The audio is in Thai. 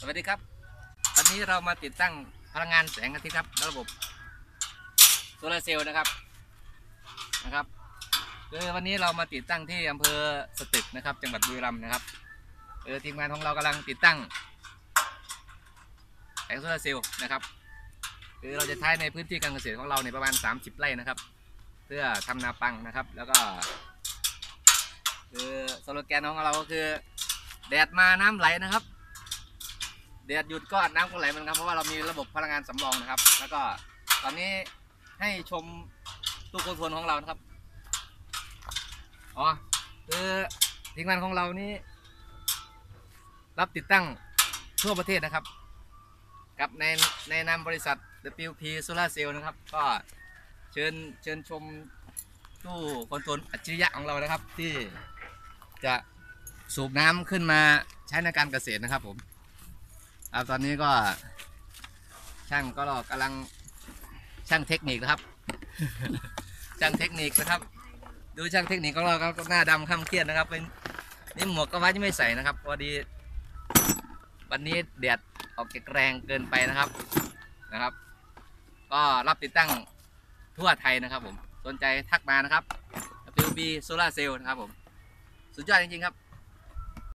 สวัสดีครับ วันนี้เรามาติดตั้งพลังงานแสงอาทิตย์ครับ ระบบโซลาร์เซลล์นะครับนะครับคือวันนี้เรามาติดตั้งที่อำเภอสตึกนะครับ จังหวัดบุรีรัมย์นะครับเออทีมงานของเรากำลังติดตั้งแผงโซลาร์เซลล์นะครับคือเราจะใช้ในพื้นที่การเกษตรของเราในประมาณ 30 ไร่นะครับ เพื่อทำนาปังนะครับ แล้วก็คือสโลแกนของเราก็คือแดดมาน้ำไหลนะครับ แดดหยุดก็น้ำก็ไหลเหมือนกันเพราะว่าเรามีระบบพลังงานสำรองนะครับ แล้วก็ตอนนี้ให้ชมตู้คอนโทรลของเรานะครับอ๋อคือทีมงานของเรานี่รับติดตั้งทั่วประเทศนะครับ กับในในนามบริษัท WP Solar Cell นะครับ ก็เชิญเชิญชมตู้คอนโทรลอัจฉริยะของเรานะครับ ที่จะสูบน้ำขึ้นมาใช้ในการเกษตรนะครับผม ครับตอนนี้ก็ช่างก็กำลังช่างเทคนิคนะครับ ช่างเทคนิคนะครับ ดูช่างเทคนิคของเราครับหน้าดำข้ามเครียดนะครับ เป็นนี่หมวกก็ว่าจะไม่ใส่นะครับพอดี วันนี้แดดออกจากแรงเกินไปนะครับนะครับ ก็รับติดตั้งทั่วไทยนะครับผมสนใจทักมานะครับ WB Solar Cell นะครับผม สุดยอดจริงๆครับ